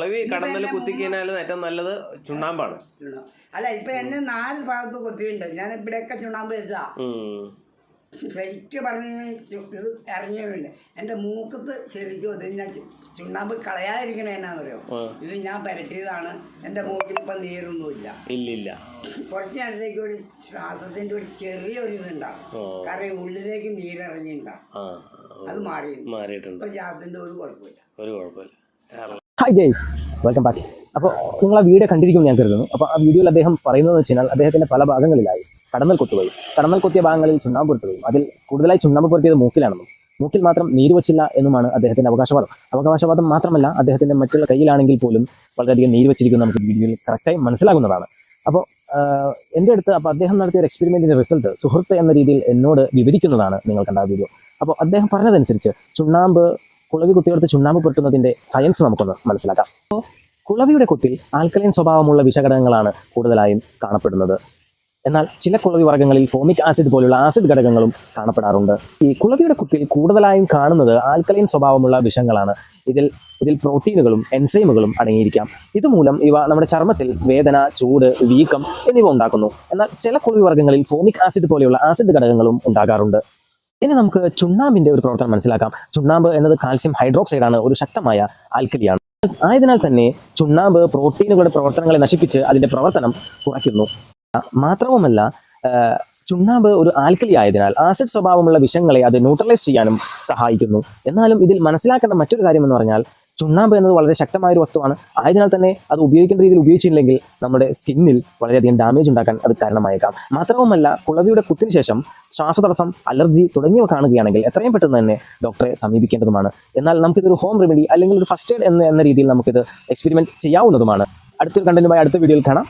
കുളവി കടന്നൽ കുത്തിക്കഴിഞ്ഞാൽ ഏറ്റവും നല്ലത് ചുണ്ണാമ്പാണ്. അല്ല ഇപ്പൊ എന്നെ നാല് ഭാഗത്ത് കുത്തിയുണ്ട് ഞാൻ ഇവിടെയൊക്കെ ചുണ്ണാമ്പ് വെച്ചാ ശരിക്ക് പറഞ്ഞു ഇത് ഇറങ്ങിയുണ്ട് എന്റെ മൂക്കത്ത് ശരിക്കും അത് ഞാൻ ചുണ്ണാമ്പ് കളയാതിരിക്കണേ എന്നാന്നറിയോ? ഇത് ഞാൻ പരട്ടിയതാണ് എന്റെ മൂക്കിൽ ഇപ്പം നീരൊന്നുമില്ല. ഇല്ലില്ല. കുറച്ച് നേരത്തേക്ക് ഒരു ശ്വാസത്തിന്റെ ഒരു ചെറിയ ഒരു ഇതുണ്ടാവും. കാരണം ഉള്ളിലേക്ക് നീരിറങ്ങിണ്ടാവും അത് മാറി മാറിയിട്ടുണ്ട്. ഇപ്പൊ ഒരു കുഴപ്പമില്ല. ഒരു കുഴപ്പമില്ല. ഹായ് ഗൈസ് വെൽക്കം ബാക്ക് അപ്പോൾ നിങ്ങൾ ആ വീഡിയോ കണ്ടിരിക്കും ഞാൻ കരുതുന്നു. അപ്പോൾ ആ വീഡിയോയിൽ അദ്ദേഹം പറയുന്നതെന്ന് വെച്ച് കഴിഞ്ഞാൽ അദ്ദേഹത്തിന്റെ പല ഭാഗങ്ങളിലായി കടന്നൽ കൊത്തുകയും കടന്നൽ കൊത്തിയ ഭാഗങ്ങളിൽ ചുണ്ണാമ്പ് പുരട്ടുകയും അതിൽ കൂടുതലായി ചുണ്ണാമ്പ് പുരട്ടിയത് മൂക്കിലാണെന്നും മൂക്കിൽ മാത്രം നീര് വച്ചില്ല എന്നുമാണ് അദ്ദേഹത്തിന്റെ അവകാശവാദം. അവകാശവാദം മാത്രമല്ല അദ്ദേഹത്തിന്റെ മറ്റുള്ള കയ്യിലാണെങ്കിൽ പോലും വളരെയധികം നീര് വച്ചിരിക്കുന്നത് നമുക്ക് വീഡിയോയിൽ കറക്റ്റായി മനസ്സിലാകുന്നതാണ്. അപ്പോൾ എന്റെ അടുത്ത് അപ്പോൾ അദ്ദേഹം നടത്തിയ ഒരു എക്സ്പെരിമെന്റിന്റെ റിസൾട്ട് സുഹൃത്ത് എന്ന രീതിയിൽ എന്നോട് വിവരിക്കുന്നതാണ് നിങ്ങൾ കണ്ട വീഡിയോ അപ്പോൾ അദ്ദേഹം പറഞ്ഞതനുസരിച്ച് ചുണ്ണാമ്പ് കുളവി കുത്തിയെടുത്ത് ചുണ്ണാമ്പ് പുരട്ടുന്നതിന്റെ സയൻസ് നമുക്കൊന്ന് മനസ്സിലാക്കാം. കുളവിയുടെ കുത്തിൽ ആൽക്കലൈൻ സ്വഭാവമുള്ള വിഷഘടകങ്ങളാണ് കൂടുതലായും കാണപ്പെടുന്നത്. എന്നാൽ ചില കുളവി വർഗങ്ങളിൽ ഫോമിക് ആസിഡ് പോലുള്ള ആസിഡ് ഘടകങ്ങളും കാണപ്പെടാറുണ്ട്. ഈ കുളവിയുടെ കുത്തിൽ കൂടുതലായും കാണുന്നത് ആൽക്കലൈൻ സ്വഭാവമുള്ള വിഷങ്ങളാണ്. ഇതിൽ ഇതിൽ പ്രോട്ടീനുകളും എൻസൈമുകളും അടങ്ങിയിരിക്കാം. ഇതുമൂലം ഇവ നമ്മുടെ ചർമ്മത്തിൽ വേദന ചൂട് വീക്കം എന്നിവ ഉണ്ടാക്കുന്നു. എന്നാൽ ചില കുളവി വർഗങ്ങളിൽ ഫോമിക് ആസിഡ് പോലെയുള്ള ആസിഡ് ഘടകങ്ങളും ഉണ്ടാകാറുണ്ട്. ഇനി നമുക്ക് ചുണ്ണാമ്പിന്റെ ഒരു പ്രവർത്തനം മനസ്സിലാക്കാം. ചുണ്ണാമ്പ് എന്നത് കാൽസ്യം ഹൈഡ്രോക്സൈഡ് ആണ് ഒരു ശക്തമായ ആൽക്കലിയാണ് ആയതിനാൽ തന്നെ ചുണ്ണാമ്പ് പ്രോട്ടീനുകളുടെ പ്രവർത്തനങ്ങളെ നശിപ്പിച്ച് അതിന്റെ പ്രവർത്തനം കുറയ്ക്കുന്നു. മാത്രവുമല്ല ചുണ്ണാമ്പ് ഒരു ആൽക്കലി ആയതിനാൽ ആസിഡ് സ്വഭാവമുള്ള വിഷങ്ങളെ അത് ന്യൂട്രലൈസ് ചെയ്യാനും സഹായിക്കുന്നു. എന്നാലും ഇതിൽ മനസ്സിലാക്കേണ്ട മറ്റൊരു കാര്യം എന്ന് പറഞ്ഞാൽ ചുണ്ണാമ്പ് എന്നത് വളരെ ശക്തമായ ഒരു വസ്തുവാണ്. ആയതിനാൽ തന്നെ അത് ഉപയോഗിക്കേണ്ട രീതിയിൽ ഉപയോഗിച്ചില്ലെങ്കിൽ നമ്മുടെ സ്കിന്നിൽ വളരെയധികം ഡാമേജ് ഉണ്ടാക്കാൻ അത് കാരണമായേക്കാം. മാത്രവുമല്ല കുളവിയുടെ കുത്തിന് ശേഷം ശ്വാസതടസ്സം അലർജി തുടങ്ങിയവ കാണുകയാണെങ്കിൽ എത്രയും പെട്ടെന്ന് തന്നെ ഡോക്ടറെ സമീപിക്കേണ്ടതുമാണ്. എന്നാൽ നമുക്കിതൊരു ഹോം റെമഡി അല്ലെങ്കിൽ ഒരു ഫസ്റ്റ് എയ്ഡ് എന്ന രീതിയിൽ നമുക്കിത് എക്സ്പെരിമെന്റ് ചെയ്യാവുന്നതുമാണ്. അടുത്തൊരു കണ്ടന്റുമായി അടുത്ത വീഡിയോയിൽ കാണാം.